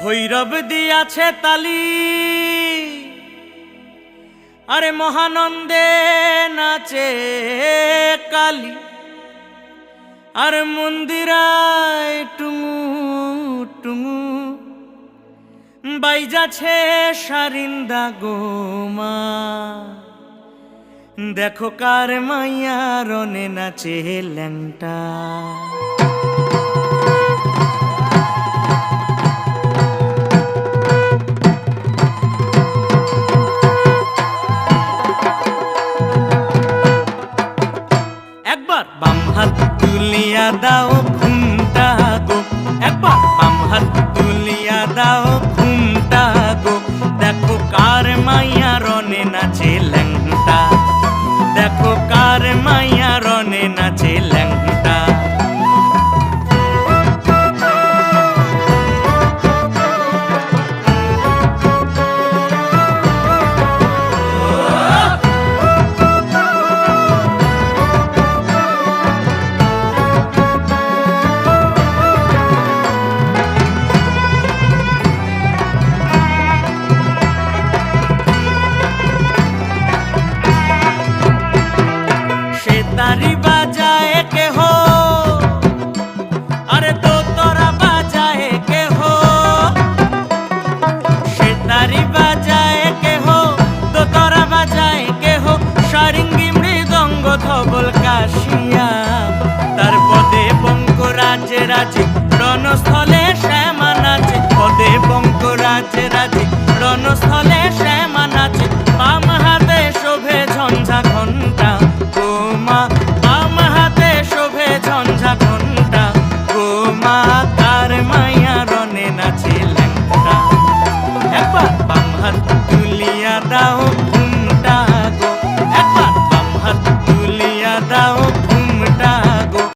ভৈরব দিয়াছে তালি। আরে মহানন্দে নাচে কালী। আর মন্দিরায় টুঙু টুঙু বাইজাছে সারিন্দা গোমা। দেখো কার মাইয়া রনে নাচে ল্যাংটা। তুলিয়া দাও ঘুমটা গো। একবার বাম তুলিয়া দাও ঘুমটা গো। দেখো কার মাইয়া রনে নাচে ল্যাংটা। দেখো কার মাইয়া তারি বাজায় তো তোরা বাজায় সে বাজায় তো তোরা বাজায় মৃদঙ্গ তার পদে রাজে, রণস্থলে শ্যামা নাচে। পদে বঙ্ক রাজে রাজে, রণস্থলে শ্যামা নাচে